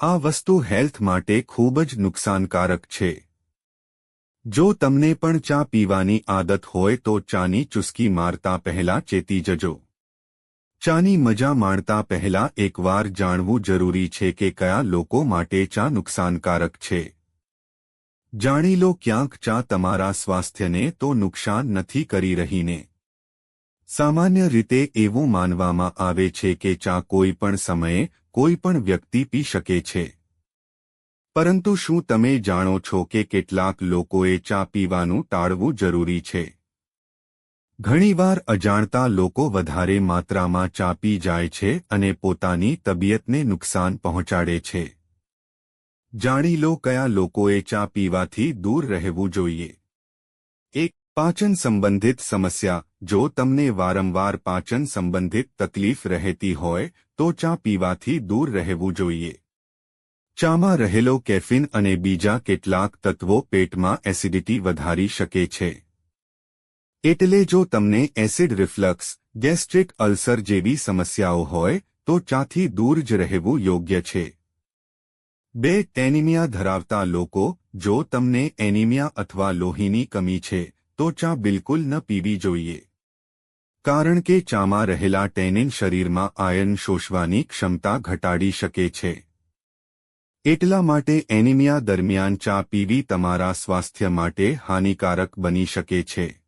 આ વસ્તુ હેલ્થ માટે ખૂબ જ નુકસાનકારક છે. જો તમને પણ ચા પીવાની આદત હોય તો ચાની ચુસ્કી મારતા પહેલા ચેતી જજો. ચાની મજા માણતા પહેલા એકવાર જાણવું જરૂરી છે કે કયા લોકો માટે ચા નુકસાનકારક છે. જાણી લો ક્યાંક ચા તમારા સ્વાસ્થ્યને તો નુકસાન નથી કરી રહીને. સામાન્ય રીતે એવું માનવામાં આવે છે કે ચા કોઈ પણ સમયે કોઈ પણ વ્યક્તિ પી શકે છે. પરંતુ શું તમે જાણો છો કે કેટલાક લોકોએ ચા પીવાનું ટાળવું જરૂરી છે? ઘણીવાર અજાણતા લોકો વધારે માત્રામાં ચા પી જાય છે અને પોતાની તબિયતને નુકસાન પહોંચાડે છે. જાણી લો કયા લોકોએ ચા પીવાથી દૂર રહેવું જોઈએ. એક, પાચન સંબંધિત સમસ્યા. જો તમને વારંવાર પાચન સંબંધિત તકલીફ રહેતી હોય તો ચા પીવાથી દૂર રહેવું જોઈએ. ચામાં રહેલો કેફીન અને બીજા કેટલાક તત્વો પેટમાં એસિડિટી વધારી શકે છે. એટલે જો તમને એસિડ રિફ્લક્સ, ગેસ્ટ્રિક અલ્સર જેવી સમસ્યાઓ હોય, તો ચાથી દૂર જ રહેવું યોગ્ય છે. બે, એનિમિયા ધરાવતા લોકો, જો તમને એનિમિયા અથવા લોહીની કમી છે, તો ચા બિલકુલ ન પીવી જોઈએ. કારણ કે ચામાં રહેલા ટેનિન શરીરમાં આયન શોષવાની ક્ષમતા ઘટાડી શકે છે. એટલા માટે એનિમિયા દરમિયાન ચા પીવી તમારા સ્વાસ્થ્ય માટે હાનિકારક બની શકે છે.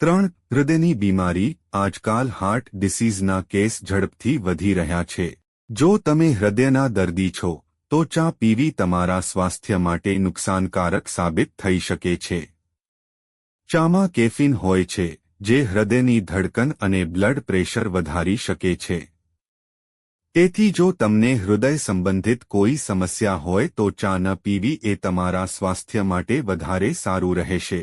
ત્રણ, હૃદયની બીમારી, આજકાલ હાર્ટ ડિસીઝના કેસ ઝડપથી વધી રહ્યા છે. જો તમે હૃદયના દર્દી છો, તો ચા પીવી તમારા સ્વાસ્થ્ય માટે નુકસાનકારક સાબિત થઈ શકે છે. ચામાં કેફીન હોય છે. જે હૃદયની ધડકન અને બ્લડ પ્રેશર વધારી શકે છે. તેથી જો તમને હૃદય સંબંધિત કોઈ સમસ્યા હોય તો ચા ન પીવી એ તમારા સ્વાસ્થ્ય માટે વધારે સારું રહેશે.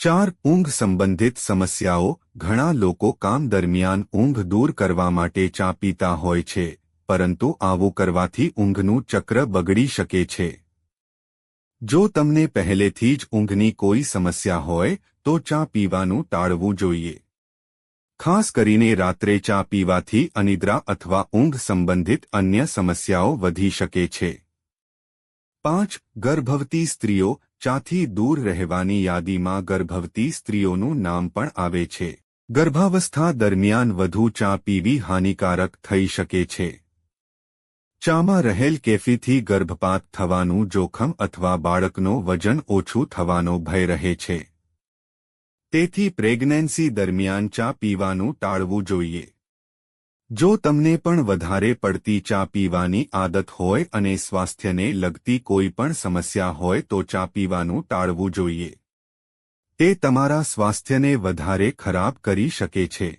ચાર ઊંઘ સંબંધિત સમસ્યાઓ. ઘણા લોકો કામ દરમિયાન ઊંઘ દૂર કરવા માટે ચા પીતા હોય છે, પરંતુ આવું કરવાથી ઊંઘનું ચક્ર બગડી શકે છે. જો તમને પહેલેથી જ ઊંઘની કોઈ સમસ્યા હોય, તો ચા પીવાનું ટાળવું જોઈએ. ખાસ કરીને રાત્રે ચા પીવાથી અનિદ્રા અથવા ઊંઘ સંબંધિત અન્ય સમસ્યાઓ વધી શકે છે. પાંચ, ગર્ભવતી સ્ત્રીઓ ચાથી દૂર રહેવાની યાદીમાં ગર્ભવતી સ્ત્રીઓનું નામ પણ આવે છે. ગર્ભાવસ્થા દરમિયાન વધુ ચા પીવી હાનિકારક થઈ શકે છે. ચામાં રહેલ કેફીથી ગર્ભપાત થવાનું જોખમ અથવા બાળકનો વજન ઓછું થવાનો ભય રહે છે. તેથી પ્રેગ્નેન્સી દરમિયાન ચા પીવાનું ટાળવું જોઈએ. જો તમને પણ વધારે પડતી ચા પીવાની આદત હોય અને સ્વાસ્થ્યને લગતી કોઈ પણ સમસ્યા હોય તો ચા પીવાનું ટાળવું જોઈએ. તે તમારા સ્વાસ્થ્યને વધારે ખરાબ કરી શકે છે.